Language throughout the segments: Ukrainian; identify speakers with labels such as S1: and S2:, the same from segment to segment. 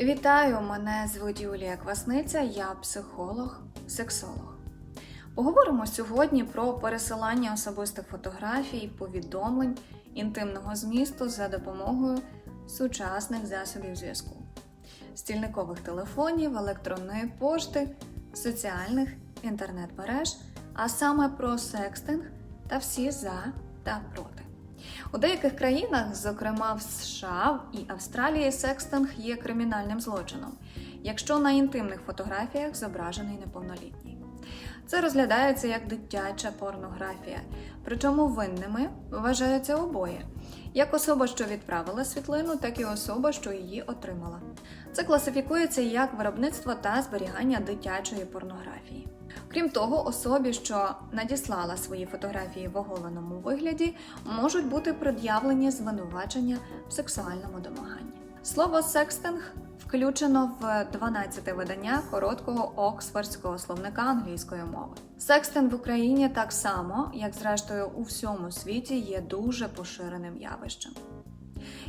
S1: Вітаю! Мене звуть Юлія Квасниця, я психолог, сексолог. Поговоримо сьогодні про пересилання особистих фотографій, повідомлень інтимного змісту за допомогою сучасних засобів зв'язку, стільникових телефонів, електронної пошти, соціальних інтернет-мереж, а саме про секстинг та всі за та проти. У деяких країнах, зокрема в США і Австралії, секстинг є кримінальним злочином, якщо на інтимних фотографіях зображений неповнолітній. Це розглядається як дитяча порнографія, причому винними вважаються обоє як особа, що відправила світлину, так і особа, що її отримала. Це класифікується як виробництво та зберігання дитячої порнографії. Крім того, особі, що надіслала свої фотографії в оголеному вигляді, можуть бути пред'явлені звинувачення в сексуальному домаганні. Слово секстинг включено в 12 видання короткого оксфордського словника англійської мови. Секстинг в Україні так само, як зрештою у всьому світі, є дуже поширеним явищем.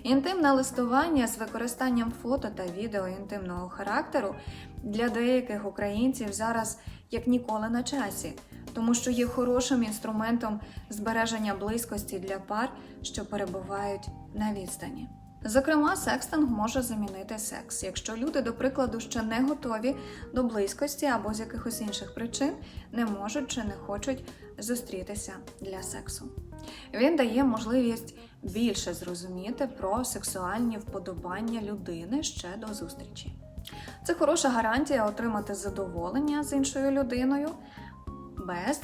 S1: Інтимне листування з використанням фото та відео інтимного характеру для деяких українців зараз як ніколи на часі, тому що є хорошим інструментом збереження близькості для пар, що перебувають на відстані. Зокрема, секстинг може замінити секс, якщо люди, до прикладу, ще не готові до близькості або з якихось інших причин не можуть чи не хочуть зустрітися для сексу. Він дає можливість більше зрозуміти про сексуальні вподобання людини ще до зустрічі. Це хороша гарантія отримати задоволення з іншою людиною без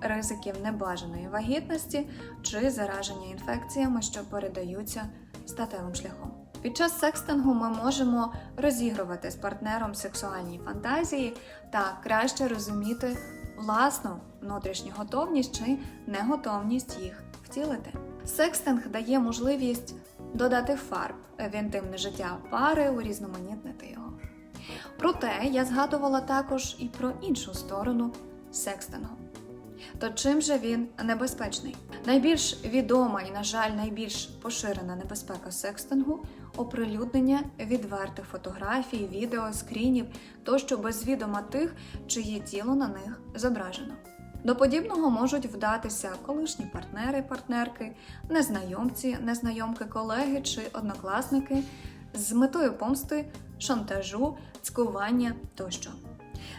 S1: ризиків небажаної вагітності чи зараження інфекціями, що передаються статевим шляхом. Під час секстингу ми можемо розігрувати з партнером сексуальні фантазії та краще розуміти власну внутрішню готовність чи неготовність їх втілити. Секстинг дає можливість додати фарб в інтимне життя пари, урізноманітнити його. Проте я згадувала також і про іншу сторону секстингу. То чим же він небезпечний? Найбільш відома і, на жаль, найбільш поширена небезпека секстингу оприлюднення відвертих фотографій, відео, скрінів тощо без відома тих, чиє тіло на них зображено. До подібного можуть вдатися колишні партнери, партнерки, незнайомці, незнайомки, колеги чи однокласники з метою помсти, шантажу, цькування тощо.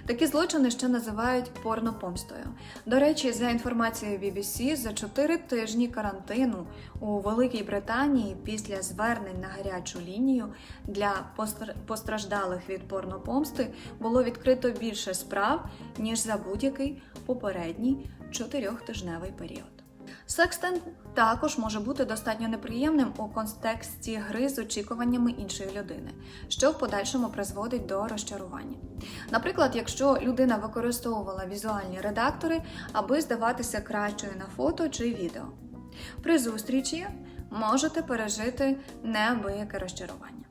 S1: Такі злочини ще називають порнопомстою. До речі, за інформацією BBC, за 4 тижні карантину у Великій Британії після звернень на гарячу лінію для постр- постраждалих від порнопомсти було відкрито більше справ ніж за будь-який попередній чотирьохтижневий період. Секстинг також може бути достатньо неприємним у контексті гри з очікуваннями іншої людини, що в подальшому призводить до розчарування. Наприклад, якщо людина використовувала візуальні редактори, аби здаватися кращою на фото чи відео. При зустрічі можете пережити неабияке розчарування.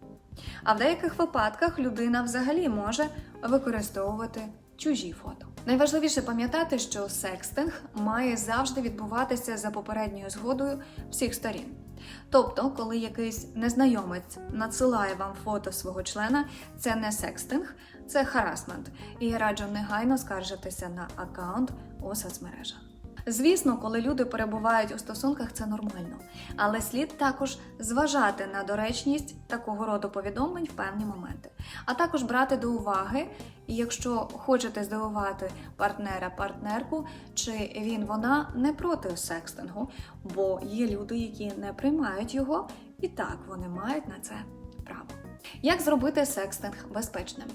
S1: А в деяких випадках людина взагалі може використовувати чужі фото. Найважливіше пам'ятати, що секстинг має завжди відбуватися за попередньою згодою всіх сторін. Тобто, коли якийсь незнайомець надсилає вам фото свого члена, це не секстинг, це харасмент, і я раджу негайно скаржитися на аккаунт у соцмережах. Звісно, коли люди перебувають у стосунках, це нормально, але слід також зважати на доречність такого роду повідомлень в певні моменти, а також брати до уваги, якщо хочете здивувати партнера, партнерку, чи він вона не проти секстингу, бо є люди, які не приймають його, і так вони мають на це право. Як зробити секстинг безпечним?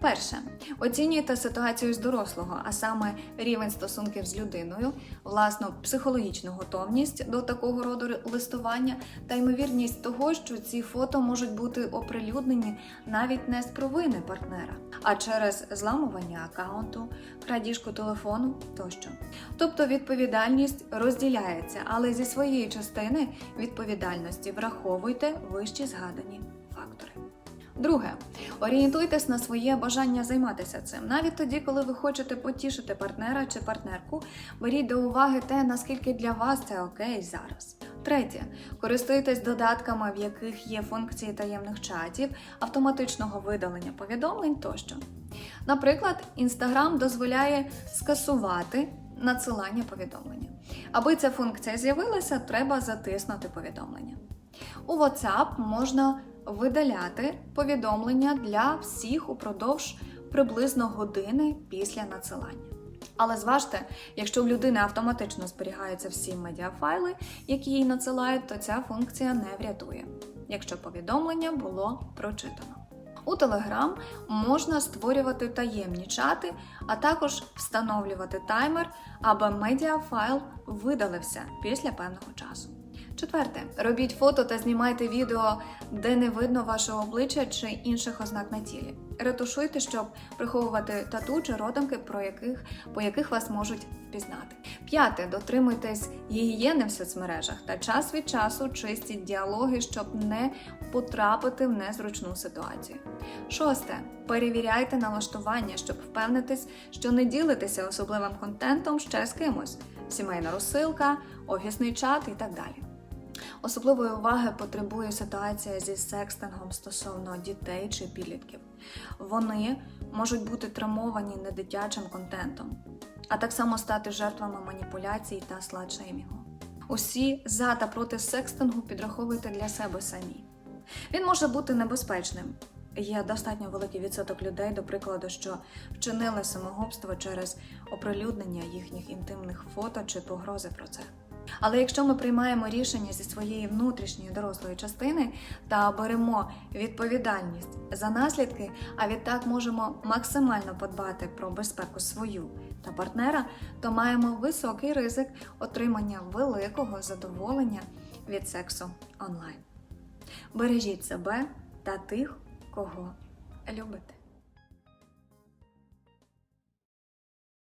S1: Перше, оцінюйте ситуацію з дорослого, а саме рівень стосунків з людиною, власну психологічну готовність до такого роду листування та ймовірність того, що ці фото можуть бути оприлюднені навіть не з провини партнера, а через зламування аккаунту, крадіжку телефону тощо. Тобто відповідальність розділяється, але зі своєї частини відповідальності враховуйте вищі згадані. Друге, орієнтуйтесь на своє бажання займатися цим. Навіть тоді, коли ви хочете потішити партнера чи партнерку, беріть до уваги те, наскільки для вас це окей зараз. Третє. Користуйтесь додатками, в яких є функції таємних чатів, автоматичного видалення повідомлень тощо. Наприклад, Instagram дозволяє скасувати надсилання повідомлення. Аби ця функція з'явилася, треба затиснути повідомлення. У WhatsApp можна видаляти повідомлення для всіх упродовж приблизно години після надсилання. Але зважте, якщо в людини автоматично зберігаються всі медіафайли, які їй надсилають, то ця функція не врятує, якщо повідомлення було прочитано. У Telegram можна створювати таємні чати, а також встановлювати таймер, аби медіафайл видалився після певного часу. Четверте, робіть фото та знімайте відео, де не видно вашого обличчя чи інших ознак на тілі. Ретушуйте, щоб приховувати тату чи родинки, про яких, по яких вас можуть впізнати. П'яте, дотримуйтесь гігієни в соцмережах та час від часу чистіть діалоги, щоб не потрапити в незручну ситуацію. Шосте, перевіряйте налаштування, щоб впевнитись, що не ділитеся особливим контентом ще з кимось: сімейна розсилка, офісний чат і так далі. Особливої уваги потребує ситуація зі секстингом стосовно дітей чи підлітків. Вони можуть бути травмовані недитячим контентом, а так само стати жертвами маніпуляцій та сладшеймінгу. Усі за та проти секстингу підраховуйте для себе самі. Він може бути небезпечним. Є достатньо великий відсоток людей, до прикладу, що вчинили самогубство через оприлюднення їхніх інтимних фото чи погрози про це. Але якщо ми приймаємо рішення зі своєї внутрішньої дорослої частини та беремо відповідальність за наслідки, а відтак можемо максимально подбати про безпеку свою та партнера, то маємо високий ризик отримання великого задоволення від сексу онлайн. Бережіть себе та тих, кого любите.